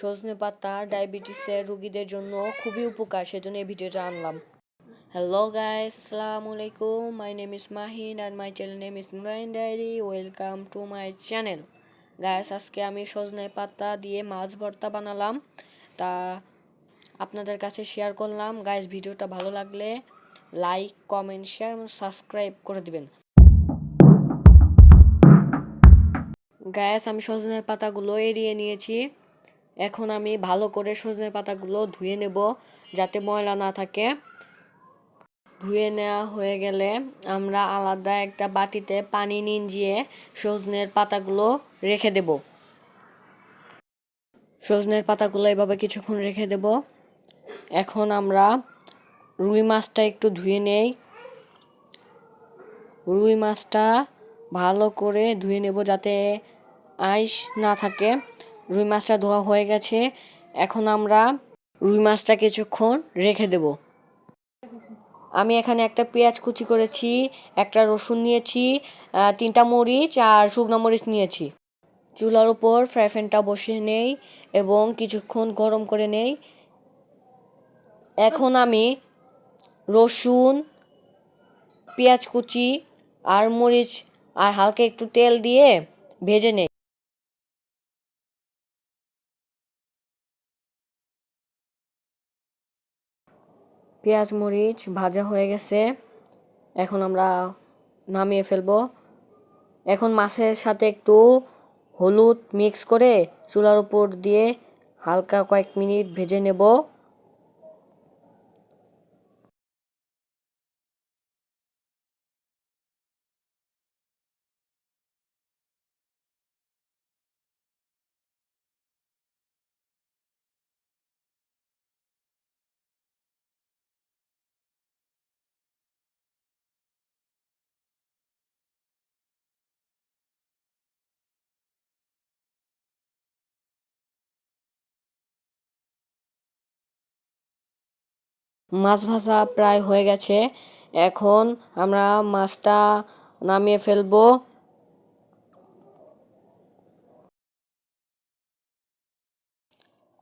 সজনে পাতা, ডায়াবেটিসের রোগীদের জন্য খুবই উপকার, সেজন্য এই ভিডিওটা আনলাম। হ্যালো গাইস আসসালামু আলাইকুম। My name is Mahin R my channel name is Nurain diary welcome to my channel guys আজকে আমি সজনে পাতা দিয়ে মাছ ভর্তা বানালাম। তা আপনাদের কাছে শেয়ার করলাম। গাইস ভিডিওটা ভালো লাগলে লাইক কমেন্ট শেয়ার এবং সাবস্ক্রাইব করে দিবেন। গ্যাস আমি সজনের পাতাগুলো এড়িয়ে নিয়েছি। এখন আমি ভালো করে সজনে পাতাগুলো ধুয়ে নেব যাতে ময়লা না থাকে। ধুয়ে নেওয়া হয়ে গেলে আমরা আলাদা একটা বাটিতে পানি নিঞ্জিয়ে সজনের পাতাগুলো রেখে দেব। সজনের পাতাগুলো এভাবে কিছুক্ষণ রেখে দেব। এখন আমরা রুই মাছটা একটু ধুয়ে নেই। রুই মাছটা ভালো করে ধুয়ে নেব যাতে আইস না থাকে। রুই মাছটা ধোয়া হয়ে গেছে। এখন আমরা রুই মাছটা কিছুক্ষণ রেখে দেব। আমি এখানে একটা পেঁয়াজ কুচি করেছি, একটা রসুন নিয়েছি তিনটা মরিচ আর শুকনো মরিচ নিয়েছি। চুলার উপর ফ্রাই প্যানটা বসিয়ে নেই এবং কিছুক্ষণ গরম করে নেই। এখন আমি রসুন, পেঁয়াজ কুচি আর মরিচ আর হালকা একটু তেল দিয়ে ভেজে নেই। পেঁয়াজ, মরিচ ভাজা হয়ে গেছে। এখন আমরা নামিয়ে ফেলব। এখন মাছের সাথে একটু হলুদ মিক্স করে চুলার উপর দিয়ে হালকা কয়েক মিনিট ভেজে নেব। মাছ ভাজা প্রায় হয়ে গেছে। এখন আমরা মাছটা নামিয়ে ফেলব।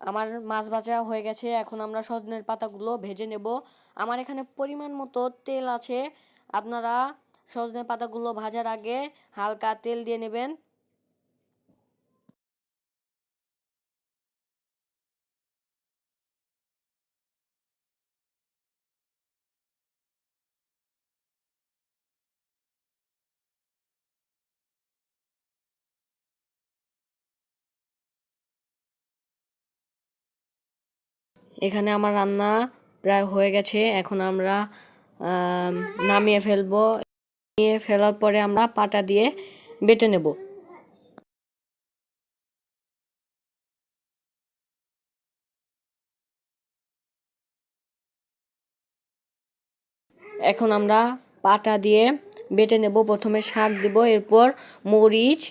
আমার মাছ ভাজা হয়ে গেছে। এখন আমরা সজনের পাতাগুলো ভেজে নেব। আমার এখানে পরিমাণ মতো তেল আছে। আপনারা সজনের পাতাগুলো ভাজার আগে হালকা তেল দিয়ে নেবেন। এখানে আমার রান্না প্রায় হয়ে গেছে। এখন আমরা আম, নামিয়ে ফেলব। নিয়ে ফেলার পরে আমরা পাটা দিয়ে বেটে নেব। এখন আমরা পাটা দিয়ে বেটে নেব। প্রথমে শাক দিব এরপর মরিচ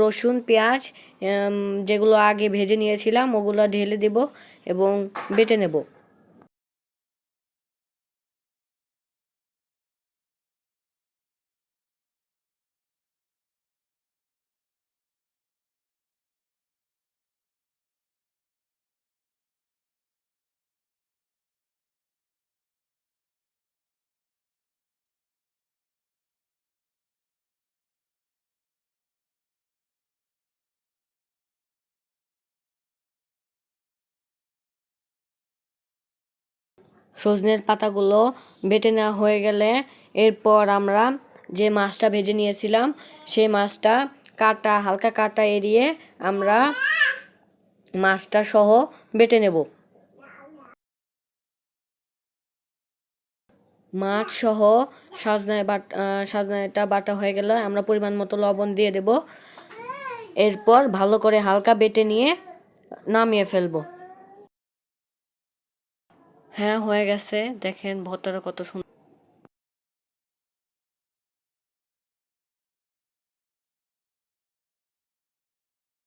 রসুন পেঁয়াজ যেগুলো আগে ভেজে নিয়েছিলাম ওগুলো ঢেলে দেবো এবং বেটে নেব। সজনের পাতাগুলো বেটে নেওয়া হয়ে গেলে এরপর আমরা যে মাছটা ভেজে নিয়েছিলাম, সেই মাছটা কাটা, হালকা কাটা এড়িয়ে আমরা মাছটা সহ বেটে নেব। মাছ সহ সাজনায় বাট সাজনাটা বাটা হয়ে গেলে আমরা পরিমাণ মতো লবণ দিয়ে দেব। এরপর ভালো করে হালকা বেটে নিয়ে নামিয়ে ফেলব। হ্যাঁ হয়ে গেছে। দেখেন ভর্তাটা কত সুন্দর